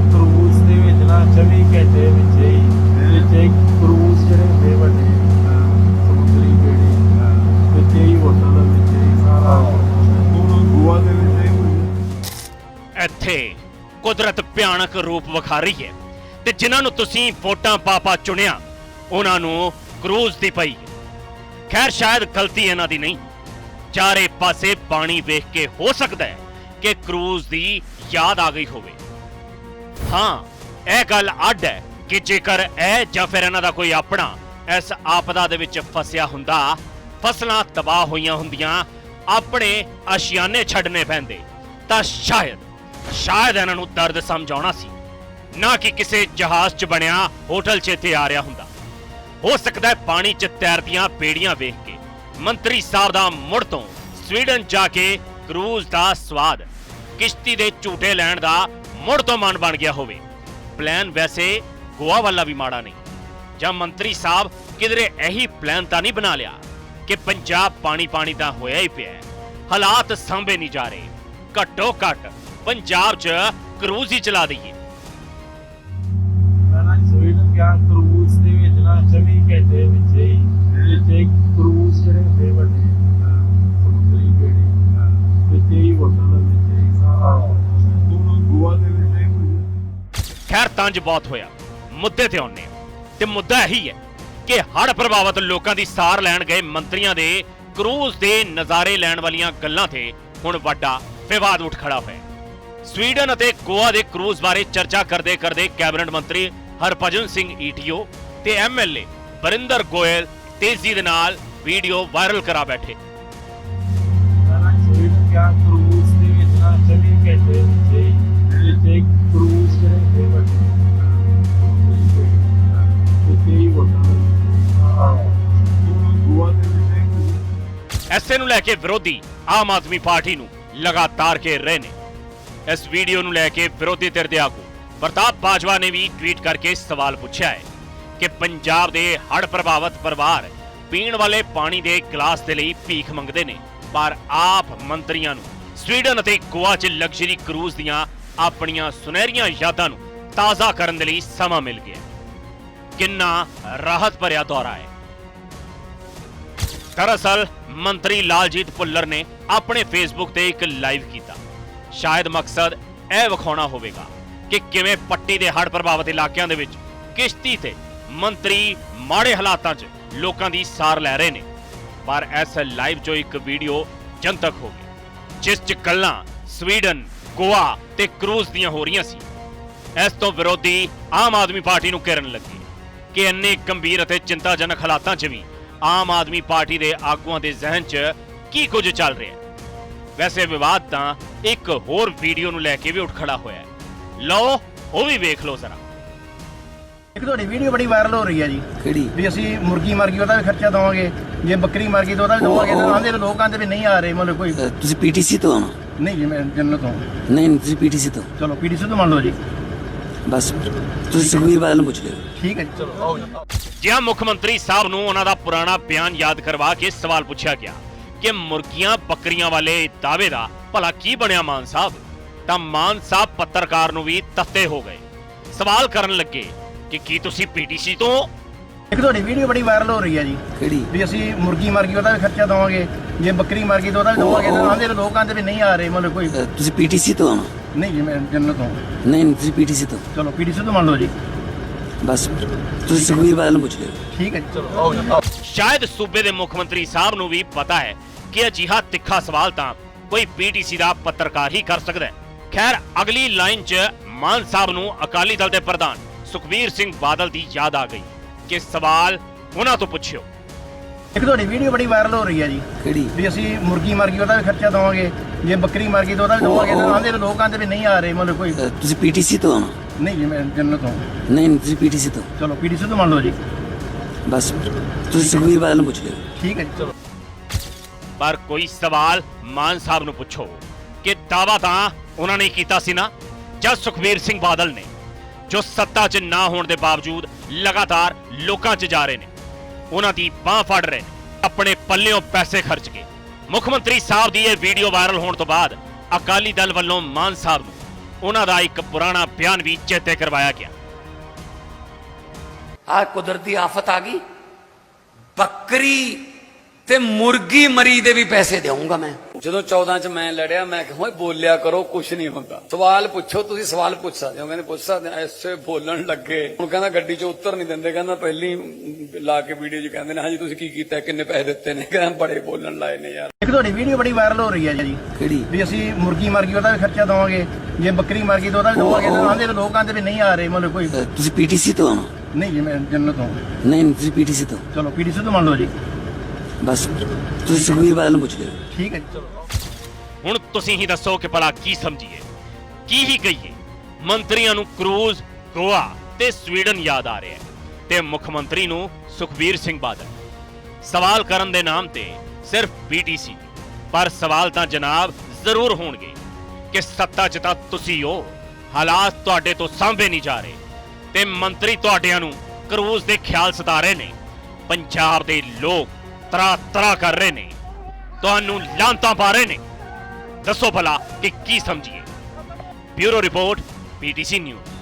Cruise ਦੇ ਵਿੱਚ ਨਾ 24 ਘੰਟੇ ਵਿੱਚ ਹੀ ਵਿੱਚ ਹੀ ਕਰੂਜ਼ ਜਿਹੜੇ ਹੁੰਦੇ ਵੱਡੇ ਸਮੁੰਦਰੀ ਬੇੜੇ ਵਿੱਚ ਹੀ ਹੋਟਲ ਵਿੱਚ ਹੀ ਸਾਰਾ ਗੋਆ ਦੇ ਵਿੱਚ ਹੋਈ। ਇੱਥੇ ਕੁਦਰਤ ਭਿਆਨਕ ਰੂਪ ਵਿਖਾ ਰਹੀ ਹੈ ਤੇ ਜਿਨ੍ਹਾਂ ਨੂੰ ਤੁਸੀਂ ਵੋਟਾਂ ਪਾਪਾ ਚੁਣਿਆ ਉਹਨਾਂ ਨੂੰ ਕਰੂਜ਼ ਦੀ ਪਈ ਹੈ। ਖੈਰ ਸ਼ਾਇਦ ਗਲਤੀ ਇਹਨਾਂ ਦੀ ਨਹੀਂ। ਚਾਰੇ ਪਾਸੇ ਪਾਣੀ ਵੇਖ ਕੇ ਹੋ ਸਕਦਾ ਹੈ ਕਿ ਕਰੂਜ਼ ਦੀ ਯਾਦ ਆ ਗਈ ਹੋਵੇ। ਹਾਂ, ਇਹ ਗੱਲ ਅੱਡ ਹੈ ਕਿ ਜੇਕਰ ਇਹ ਜਾਂ ਫਿਰ ਇਹਨਾਂ ਦਾ ਕੋਈ ਆਪਣਾ ਇਸ ਆਪਦਾ ਦੇ ਵਿੱਚ ਫਸਿਆ ਹੁੰਦਾ, ਫਸਲਾਂ ਤਬਾਹ ਹੋਈਆਂ ਹੁੰਦੀਆਂ, ਆਪਣੇ ਆਸ਼ਿਆਨੇ ਛੱਡਨੇ ਪੈਂਦੇ, ਤਾਂ ਸ਼ਾਇਦ ਸ਼ਾਇਦ ਇਹਨਾਂ ਨੂੰ ਦਰਦ ਸਮਝਾਉਣਾ ਸੀ। ਨਾ ਕਿ ਕਿਸੇ ਜਹਾਜ਼ 'ਚ ਬਣਿਆ ਹੋਟਲ 'ਚ ਇੱਥੇ ਆ ਰਿਹਾ ਹੁੰਦਾ। ਹੋ ਸਕਦਾ ਹੈ ਪਾਣੀ 'ਚ ਤੈਰਦੀਆਂ ਬੇੜੀਆਂ ਵੇਖ ਕੇ ਮੰਤਰੀ ਸਾਹਿਬ ਦਾ ਮੁੜ ਤੋਂ ਸਵੀਡਨ ਜਾ ਕੇ ਕਰੂਜ਼ ਦਾ ਸਵਾਦ ਕਿਸ਼ਤੀ ਦੇ ਝੂਟੇ ਲੈਣ ਦਾ ਮੁੜ ਤੋਂ ਮਨ ਬਣ ਗਿਆ ਹੋਵੇ। ਪਲਾਨ ਵੈਸੇ ਗੋਆ ਵਾਲਾ ਵੀ ਮਾੜਾ ਨਹੀਂ। ਜਾਂ ਮੰਤਰੀ ਸਾਹਿਬ ਕਿਧਰੇ ਇਹੀ ਪਲਾਨ ਤਾਂ ਨਹੀਂ ਬਣਾ ਲਿਆ ਕਿ ਪੰਜਾਬ ਪਾਣੀ ਪਾਣੀ ਤਾਂ ਹੋਇਆ ਹੀ ਪਿਆ ਹਾਲਾਤ ਸੰਭੇ ਨਹੀਂ ਜਾ ਰਹੇ। ਘੱਟੋ ਘੱਟ ਪੰਜਾਬ 'ਚ ਕਰੂਜ਼ ਹੀ ਚਲਾ ਦਈਏ। ਤੰਜ ਬਹੁਤ ਹੋਇਆ। ਮੁੱਦੇ ਤੇ ਆਉਂਦੇ ਤੇ ਮੁੱਦਾ ਇਹੀ ਹੈ ਕਿ ਹੜ੍ਹ ਪ੍ਰਭਾਵਿਤ ਲੋਕਾਂ ਦੀ ਸਾਰ ਲੈਣ ਗਏ ਮੰਤਰੀਆਂ ਦੇ ਕਰੂਜ਼ ਦੇ ਨਜ਼ਾਰੇ ਲੈਣ ਵਾਲੀਆਂ ਗੱਲਾਂ ਤੇ ਹੁਣ ਵੱਡਾ ਵਿਵਾਦ ਉੱਠ ਖੜਾ ਹੋਇਆ ਸਵੀਡਨ ਅਤੇ ਗੋਆ ਦੇ ਕਰੂਜ਼ ਬਾਰੇ ਚਰਚਾ ਕਰਦੇ ਕਰਦੇ ਕੈਬਨਿਟ ਮੰਤਰੀ ਹਰਭਜਨ ਸਿੰਘ ਈਟੀਓ ਤੇ ਐਮਐਲਏ ਬਰਿੰਦਰ ਗੋਇਲ ਤੇਜ਼ੀ ਦੇ ਨਾਲ ਵੀਡੀਓ ਵਾਇਰਲ ਕਰਾ ਬੈਠੇ। ਸਵੀਡਨ ਗਿਆ ਲੈ ਕੇ ਵਿਰੋਧੀ ਆਮ ਆਦਮੀ ਪਾਰਟੀ ਨੂੰ ਲਗਾਤਾਰ ਘੇਰ ਰਹੇ ਨੇ। ਇਸ ਵੀਡੀਓ ਨੂੰ ਲੈ ਕੇ ਵਿਰੋਧੀ ਧਿਰ ਦੇ ਆਗੂ ਪ੍ਰਤਾਪ ਬਾਜਵਾ ਨੇ ਵੀ ਟਵੀਟ ਕਰਕੇ ਸਵਾਲ ਪੁੱਛਿਆ ਹੈ ਕਿ ਪੰਜਾਬ ਦੇ ਹੜ੍ਹ ਪ੍ਰਭਾਵਿਤ ਪਰਿਵਾਰ ਪੀਣ ਵਾਲੇ ਪਾਣੀ ਦੇ ਗਲਾਸ ਦੇ ਲਈ ਭੀਖ ਮੰਗਦੇ ਨੇ, ਪਰ ਆਪ ਮੰਤਰੀਆਂ ਨੂੰ ਸਵੀਡਨ ਅਤੇ ਗੋਆ 'ਚ ਲਗਜ਼ਰੀ ਕਰੂਜ਼ ਦੀਆਂ ਆਪਣੀਆਂ ਸੁਨਹਿਰੀਆਂ ਯਾਦਾਂ ਨੂੰ ਤਾਜ਼ਾ ਕਰਨ ਦੇ ਲਈ ਸਮਾਂ ਮਿਲ ਗਿਆ ਕਿੰਨਾ ਰਾਹਤ ਭਰਿਆ ਦੌਰਾ ਹੈ। ਦਰਅਸਲ, ਮੰਤਰੀ ਲਾਲਜੀਤ ਭੁੱਲਰ ਨੇ ਆਪਣੇ ਫੇਸਬੁੱਕ ਤੇ ਇੱਕ ਲਾਈਵ ਕੀਤਾ। ਸ਼ਾਇਦ ਮਕਸਦ ਇਹ ਵਿਖਾਉਣਾ ਹੋਵੇਗਾ ਕਿ ਕਿਵੇਂ ਪੱਟੀ ਦੇ ਹੜ੍ਹ ਪ੍ਰਭਾਵਿਤ ਇਲਾਕਿਆਂ ਦੇ ਵਿੱਚ ਕਿਸ਼ਤੀ ਤੇ ਮੰਤਰੀ ਮਾੜੇ ਹਾਲਾਤਾਂ 'ਚ ਲੋਕਾਂ ਦੀ ਸਾਰ ਲੈ ਰਹੇ ਨੇ। ਪਰ ਇਸ ਲਾਈਵ 'ਚੋਂ ਇੱਕ ਵੀਡੀਓ ਜਨਤਕ ਹੋ ਗਈ, ਜਿਸ 'ਚ ਗੱਲਾਂ ਸਵੀਡਨ, ਗੋਆ ਤੇ ਕਰੂਜ਼ ਦੀਆਂ ਹੋ ਰਹੀਆਂ ਸੀ। ਇਸ ਤੋਂ ਵਿਰੋਧੀ ਆਮ ਆਦਮੀ ਪਾਰਟੀ ਨੂੰ ਘੇਰਨ ਲੱਗੇ ਕਿ ਇੰਨੇ ਗੰਭੀਰ ਅਤੇ ਚਿੰਤਾਜਨਕ ਹਾਲਾਤਾਂ 'ਚ ਵੀ ਆਮ ਆਦਮੀ ਪਾਰਟੀ ਦੇ ਆਗੂਆਂ ਦੇ ਜ਼ਿਹਨ 'ਚ ਕੀ ਕੁਝ ਚੱਲ ਰਿਹਾ ਹੈ? ਵੈਸੇ ਵਿਵਾਦ ਤਾਂ ਇੱਕ ਹੋਰ ਵੀਡੀਓ ਨੂੰ ਲੈ ਕੇ ਵੀ ਉੱਠ ਖੜਾ ਹੋਇਆ ਹੈ। ਲਓ ਉਹ ਵੀ ਵੇਖ ਲਓ ਜ਼ਰਾ। ਇੱਕ ਤੁਹਾਡੀ ਵੀਡੀਓ ਬੜੀ ਵਾਇਰਲ ਹੋ ਰਹੀ ਹੈ ਜੀ। ਕਿਹੜੀ? ਵੀ ਅਸੀਂ ਮੁਰਗੀ ਮਰ ਗਈ ਉਹਦਾ ਵੀ ਖਰਚਾ ਦਵਾਂਗੇ। ਜੇ ਬੱਕਰੀ ਮਰ ਗਈ ਤਾਂ ਉਹਦਾ ਵੀ ਦਵਾਂਗੇ। ਤਾਂ ਆਂਦੇ ਲੋਕ ਆਂਦੇ ਵੀ ਨਹੀਂ ਆ ਰਹੇ ਮਤਲਬ ਕੋਈ ਅ, ਤੁਸੀਂ ਪੀਟੀਸੀ ਤੋਂ ਆਉਣਾ? ਨਹੀਂ ਜੀ ਮੈਂ ਜੰਨਤ ਤੋਂ। ਨਹੀਂ ਨਹੀਂ, ਤੁਸੀਂ ਪੀਟੀਸੀ ਤੋਂ। ਚਲੋ ਪੀਡੀਸੀ ਤੋਂ ਮੰਨ ਲਓ ਜੀ। ਬਸ। ਤੁਸੀਂ ਸੁਖਵੀਰ ਬਾਦਲ ਨੂੰ ਪੁੱਛ ਲਿਓ। ਠੀਕ ਹੈ ਜੀ। ਚਲੋ ਆਓ ਜੀ। ਜਿਹਾ ਮੁੱਖ ਮੰਤਰੀ ਸਾਹਿਬ ਨੂੰ ਉਹਨਾਂ ਦਾ ਪੁਰਾਣਾ ਬਿਆਨ ਯਾਦ ਕਰਵਾ ਕੇ ਸਵਾਲ ਪੁੱਛਿਆ ਗਿਆ ਕਿ ਮੁਰਗੀਆਂ ਬੱਕਰੀਆਂ ਵਾਲੇ ਦਾਅਵੇ ਦਾ ਭਲਾ ਕੀ ਬਣਿਆ ਮਾਨ ਸਾਹਿਬ? ਤਾਂ ਮਾਨ ਸਾਹਿਬ ਪੱਤਰਕਾਰ ਨੂੰ ਵੀ ਤੱਤੇ ਹੋ ਗਏ। ਸਵਾਲ ਕਰਨ ਲੱਗੇ ਕਿ ਕੀ ਤੁਸੀਂ ਪੀਟੀਸੀ ਤੋਂ? ਇੱਕ ਤੁਹਾਡੀ ਵੀਡੀਓ ਬੜੀ ਵਾਇਰਲ ਹੋ ਰਹੀ ਹੈ ਜੀ। ਕਿਹੜੀ? ਵੀ ਅਸੀਂ ਮੁਰਗੀ ਮਰ ਗਈ ਉਹਦਾ ਵੀ ਖਰਚਾ ਦਵਾਂਗੇ। ਜੇ ਬੱਕਰੀ ਮਰ ਗਈ ਤਾਂ ਉਹਦਾ ਵੀ ਦਵਾਂਗੇ। ਤਾਂ ਆਂਦੇ ਲੋਕ ਆਂਦੇ ਵੀ ਨਹੀਂ ਆ ਰਹੇ ਮਤਲਬ ਕੋਈ ਤੁਸੀਂ ਪੀਟੀਸੀ ਤੋਂ ਨਹੀਂ ਜੀ ਮੈਂ ਜੰਨਤ ਤੋਂ ਨਹੀਂ ਨਹੀਂ, ਤੁਸੀਂ ਪੀਟੀਸੀ ਤੋਂ। ਚਲੋ ਪੀਡੀਸੀ ਤੋਂ ਮੰਨ ਲਓ ਜੀ। ਬਸ। ਤੁਸੀਂ ਸੁਖਵੀਰ ਬਾਦਲ ਨੂੰ ਪੁੱਛ ਲਿਓ। ਠੀਕ ਹੈ ਜੀ ਚਲੋ। ਆਓ ਜੀ ਸ਼ਾਇਦ ਸੂਬੇ ਦੇ ਮੁੱਖ ਮੰਤਰੀ ਸਾਹਿਬ ਨੂੰ ਵੀ ਪਤਾ ਹੈ ਕਿ ਅਜਿਹਾ ਤਿੱਖਾ ਸਵਾਲ ਤਾਂ ਕੋਈ ਪੀਟੀਸੀ ਦਾ ਪੱਤਰਕਾਰ ਹੀ ਕਰ ਸਕਦਾ ਹੈ। ਖੈਰ ਅਗਲੀ ਲਾਈਨ 'ਚ ਮਾਨ ਸਾਹਿਬ ਨੂੰ ਅਕਾਲੀ ਦਲ ਦੇ ਪ੍ਰਧਾਨ ਸੁਖਬੀਰ ਸਿੰਘ ਬਾਦਲ ਦੀ ਯਾਦ ਆ ਗਈ ਕਿ ਸਵਾਲ ਉਹਨਾਂ ਤੋਂ ਪੁੱਛਿਓ। ਇੱਕ ਤੁਹਾਡੀ ਵੀਡੀਓ ਬੜੀ ਵਾਇਰਲ ਹੋ ਰਹੀ ਹੈ ਜੀ। ਕਿਹੜੀ? ਵੀ ਅਸੀਂ ਮੁਰਗੀ ਮਰ ਗਈ ਉਹਦਾ ਵੀ ਖਰਚਾ ਦਵਾਂਗੇ। ਜੇ ਬੱਕਰੀ ਮਰ ਗਈ ਤਾਂ ਉਹਦਾ ਵੀ ਦਵਾਂਗੇ। ਤਾਂ ਆਂਦੇ ਲੋਕ ਆਂਦੇ ਵੀ ਨਹੀਂ ਆ ਰਹੇ ਮਤਲਬ ਕੋਈ ਤੁਸੀਂ ਪੀਟੀਸੀ ਤੋਂ ਆਉਣਾ। ਨਹੀਂ ਜੀ ਮੈਂ ਜੰਨਤ ਤੋਂ। ਨਹੀਂ ਨਹੀਂ, ਤੁਸੀਂ ਪੀਟੀਸੀ ਤੋਂ। ਚਲੋ ਪੀਡੀਸੀ ਤੋਂ ਮੰਨ ਲਓ ਜੀ। ਬਸ ਫਿਰ। ਤੁਸੀਂ ਸੁਖਵੀਰ ਬਾਦਲ ਨੂੰ ਪੁੱਛ ਲਿਓ। ਠੀਕ ਹੈ ਜੀ ਚਲੋ। ਪਰ ਕੋਈ ਸਵਾਲ ਮਾਨ ਸਾਹਿਬ ਨੂੰ ਪੁੱਛੋ ਕਿ ਦਾਵਾ ਤਾਂ ਉਹਨਾਂ ਨੇ ਕੀਤਾ ਸੀ ਨਾ? ਜਦ ਸੁਖਬੀਰ ਸਿੰਘ ਬਾਦਲ ਨੇ ਜੋ ਸੱਤਾ 'ਚ ਨਾ ਹੋਣ ਦੇ ਬਾਵਜੂਦ ਲਗਾਤਾਰ ਲੋਕਾਂ 'ਚ ਜਾ ਰਹੇ ਨੇ ਉਹਨਾਂ ਦੀ ਬਾਹ ਫੜ ਰਹੇ ਨੇ ਆਪਣੇ ਪੱਲਿਓਂ ਪੈਸੇ ਖਰਚ ਕੇ। ਮੁੱਖ ਮੰਤਰੀ ਸਾਹਿਬ ਦੀ ਇਹ ਵੀਡੀਓ ਵਾਇਰਲ ਹੋਣ ਤੋਂ ਬਾਅਦ ਅਕਾਲੀ ਦਲ ਵੱਲੋਂ ਮਾਨ ਸਾਹਿਬ ਨੂੰ ਉਹਨਾਂ ਦਾ ਇੱਕ ਪੁਰਾਣਾ ਬਿਆਨ ਵੀ ਚੇਤੇ ਕਰਵਾਇਆ ਗਿਆ। ਆ ਕੁਦਰਤੀ ਆਫਤ ਆ ਗਈ। ਬੱਕਰੀ ਤੇ ਮੁਰਗੀ ਮਰੀ ਦੇ ਵੀ ਪੈਸੇ ਦੇਵਾਂਗਾ ਮੈਂ। ਜਦੋਂ 14 ਚ ਮੈਂ ਲੜਿਆ ਮੈਂ ਕਿਹਾ ਓਏ ਬੋਲਿਆ ਕਰੋ ਕੁਝ ਨਹੀਂ ਹੁੰਦਾ। ਸਵਾਲ ਪੁੱਛੋ ਤੁਸੀਂ ਸਵਾਲ ਪੁੱਛ ਸਕਦੇ ਹੋ। ਕਹਿੰਦੇ ਪੁੱਛ ਸਕਦੇ। ਐਸੇ ਬੋਲਣ ਲੱਗੇ। ਹੁਣ ਕਹਿੰਦਾ ਗੱਡੀ 'ਚ ਉੱਤਰ ਨਹੀਂ ਦਿੰਦੇ। ਕਹਿੰਦਾ ਪਹਿਲੀ ਲਾ ਕੇ ਵੀਡੀਓ 'ਚ ਕਹਿੰਦੇ ਨੇ ਹਾਂਜੀ ਤੁਸੀਂ ਕੀ ਕੀਤਾ? ਕਿੰਨੇ ਪੈਸੇ ਦਿੱਤੇ ਨੇ? ਕਹਿੰਦਾ ਬੜੇ ਬੋਲਣ ਲਾਏ ਨੇ ਯਾਰ। ਇੱਕ ਤੁਹਾਡੀ ਵੀਡੀਓ ਬੜੀ ਵਾਇਰਲ ਹੋ ਰਹੀ ਹੈ ਜੀ। ਕਿਹੜੀ? ਵੀ ਅਸੀਂ ਮੁਰਗੀ ਮਰ ਗਈ ਉਹਦਾ ਵੀ ਖਰਚਾ ਦਵਾਂਗੇ। ਜੇ ਬੱਕਰੀ ਮਰ ਗਈ ਤਾਂ ਉਹਦਾ ਵੀ ਦਵਾਂਗੇ। ਤਾਂ ਆਂਦੇ ਲੋਕ ਆਂਦੇ ਵੀ ਨਹੀਂ ਆ ਰਹੇ ਮਤਲਬ ਕੋਈ ਤੁਸੀਂ ਪੀਟੀਸੀ ਤੋਂ ਆਉਣਾ ਨਹੀਂ ਜੀ ਮੈਂ ਜੰਨਤ ਹਾਂ। ਨਹੀਂ ਤੁਸੀਂ ਪੀਟੀਸੀ ਤੋਂ ਚਲੋ ਪੀਡੀਸੀ ਤੋਂ ਮੰਨ ਲਓ ਜੀ। ਬਸ ਤੁਸੀਂ ਸੁਖਵੀਰ ਬਾਦਲ ਨੂੰ ਪੁੱਛ ਲਿਓ। ਠੀਕ ਹੈ ਜੀ ਚਲੋ। ਹੁਣ ਤੁਸੀਂ ਹੀ ਦੱਸੋ ਕਿ ਭਲਾ ਕੀ ਸਮਝੀਏ। ਕੀ ਹੀ ਕਹੀਏ ਮੰਤਰੀਆਂ ਨੂੰ ਕਰੂਜ਼ ਗੋਆ ਤੇ ਸਵੀਡਨ ਯਾਦ ਆ ਰਿਹਾ ਹੈ ਤੇ ਮੁੱਖ ਮੰਤਰੀ ਨੂੰ ਸੁਖਬੀਰ ਸਿੰਘ ਬਾਦਲ। ਸਵਾਲ ਕਰਨ ਦੇ ਨਾਮ ਤੇ ਸਿਰਫ ਬੀਟੀਸੀ ਪਰ ਸਵਾਲ ਤਾਂ ਜਨਾਬ ਜ਼ਰੂਰ ਹੋਣਗੇ ਕਿ ਸੱਤਾ 'ਚ ਤਾਂ ਤੁਸੀਂ ਹੋ ਹਾਲਾਤ ਤੁਹਾਡੇ ਤੋਂ ਸਾਂਭੇ ਨਹੀਂ ਜਾ ਰਹੇ ਤੇ ਮੰਤਰੀ ਤੁਹਾਡਿਆਂ ਨੂੰ ਕਰੂਜ਼ ਦੇ ਖਿਆਲ ਸਤਾ ਰਹੇ ਨੇ। ਪੰਜਾਬ ਦੇ ਲੋਕ ਤਰਾ ਤਰਾ ਕਰ ਰਹੇ ਨੇ। ਤੁਹਾਨੂੰ ਲਾਂਤਾਂ ਪਾ ਰਹੇ ਨੇ। ਦੱਸੋ ਭਲਾ ਕਿ ਕੀ ਸਮਝੀਏ। Bureau report, PTC news.